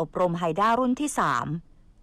อบรมไฮด้ารุ่นที่ 3